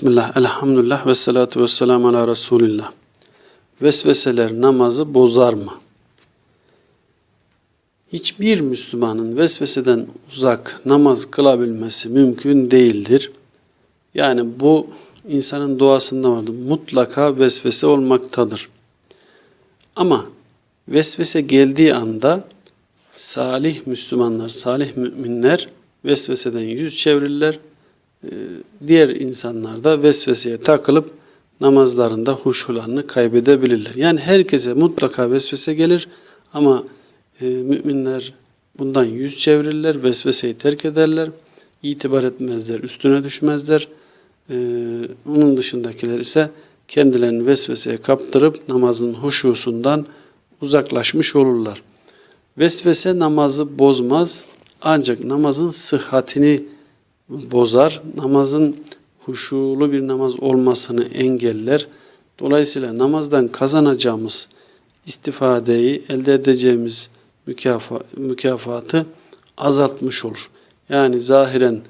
Bismillah, elhamdülillah ve salatu ve selamu ala Resulillah. Vesveseler namazı bozar mı? Hiçbir Müslümanın vesveseden uzak namaz kılabilmesi mümkün değildir. Yani bu insanın doğasında vardır. Mutlaka vesvese olmaktadır. Ama vesvese geldiği anda salih Müslümanlar, salih müminler vesveseden yüz çevirirler. Ee, Diğer insanlar da vesveseye takılıp namazlarında huşularını kaybedebilirler. Yani herkese mutlaka vesvese gelir ama e, müminler bundan yüz çevirirler, vesveseyi terk ederler, itibar etmezler, üstüne düşmezler. Ee, onun dışındakiler ise kendilerini vesveseye kaptırıp namazın huşusundan uzaklaşmış olurlar. Vesvese namazı bozmaz ancak namazın sıhhatini bozar. Namazın huşulu bir namaz olmasını engeller. Dolayısıyla namazdan kazanacağımız istifadeyi, elde edeceğimiz mükafa, mükafatı azaltmış olur. Yani zahiren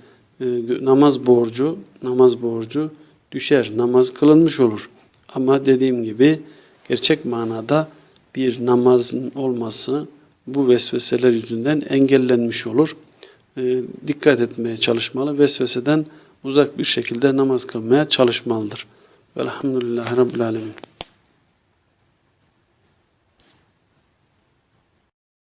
e, namaz borcu, namaz borcu düşer, namaz kılınmış olur. Ama dediğim gibi gerçek manada bir namazın olması bu vesveseler yüzünden engellenmiş olur. E, dikkat etmeye çalışmalı, vesveseden uzak bir şekilde namaz kılmaya çalışmalıdır. Velhamdülillahi Rabbil Alemin.